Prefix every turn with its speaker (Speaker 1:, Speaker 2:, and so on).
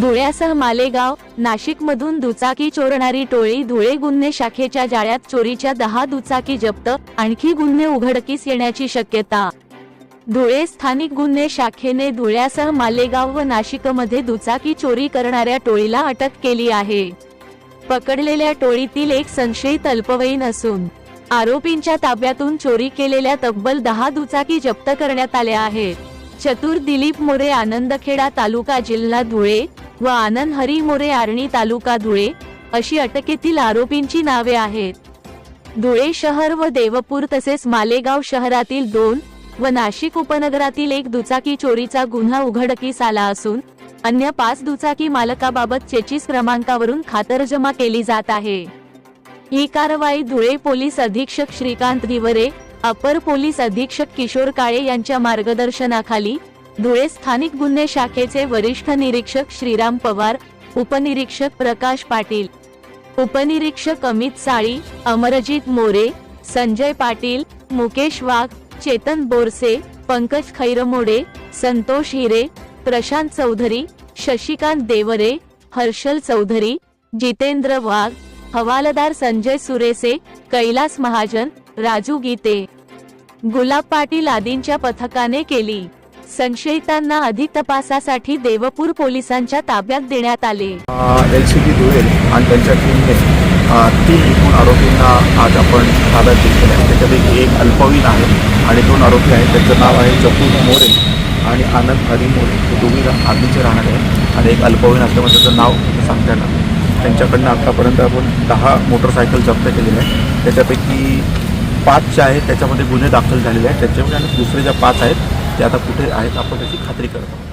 Speaker 1: धुळ्यासह मालेगाव नाशिकमधून दुचाकी चोरणारी टोळी धुळे गुन्हे शाखेच्या जाळ्यात चोरीच्या दहा दुचाकी जप्त आणखी गुन्हे उघडकीस येण्याची शक्यता. धुळे स्थानिक गुन्हे शाखेने धुळ्यासह मालेगाव व नाशिकमध्ये दुचाकी चोरी करणाऱ्या टोळीला अटक केली आहे. पकडलेल्या टोळीतील एक संशयित अल्पवयीन असून आरोपींच्या ताब्यातून चोरी केलेल्या तब्बल दहा दुचाकी जप्त करण्यात आल्या आहेत. चतुर दिलीप मोरे आनंदखेडा तालुका जिल्हा धुळे व आनंद हरी मोरे आर्णी तालुका धुळे अशी अटकेतील आरोपींची नावे आहेत. धुळे शहर व देवपूर तसेच मालेगाव शहरातील दोन व नाशिक उपनगरातील एक दुचाकी चोरीचा गुन्हा उघडकीस आला असून अन्य पाच दुचाकी मालकाबाबत चेचीस क्रमांकावरून खातरजमा केली जात आहे. ही कारवाई धुळे पोलीस अधीक्षक श्रीकांत दिवरे अपर पोलीस अधीक्षक किशोर काळे यांच्या मार्गदर्शनाखाली धुळे स्थानिक गुन्हे शाखेचे वरिष्ठ निरीक्षक श्रीराम पवार उपनिरीक्षक प्रकाश पाटील उपनिरीक्षक अमित साळी अमरजित मोरे संजय पाटील मुकेश वाघ चेतन बोरसे पंकज खैरमोडे संतोष हिरे प्रशांत चौधरी शशिकांत देवरे हर्षल चौधरी जितेंद्र वाघ हवालदार संजय सुरेसे कैलास महाजन राजू गीते. गुलाब पाटील आदींच्या पथकाने केली. संशयितांना अधिक तपासासाठी देवपूर पोलिसांच्या ताब्यात देण्यात आले.
Speaker 2: एल सी बी धुळे आणि त्यांच्या टीमने तीन एकूण आरोपींना आज आपण ताब्यात घेतलेले आहे. त्याच्यापैकी एक अल्पवयीन आहे आणि दोन आरोपी आहेत. त्यांचं नाव आहे जपूर मोरे आणि आनंद हरी मोरे. हे दोन्ही रा- आर्मीचे राहणारे आहेत आणि एक अल्पवयीन असल्यामुळे त्याचं नाव सांगता येणार त्यांच्याकडनं आत्तापर्यंत आपण दहा मोटरसायकल जप्त केलेले आहेत. त्याच्यापैकी पाच जे आहेत त्याच्यामध्ये गुन्हे दाखल झालेले आहेत. त्याच्यामध्ये आणि दुसरे ज्या पाच आहेत ते आता कुठे आहेत आपण त्याची खात्री करतो.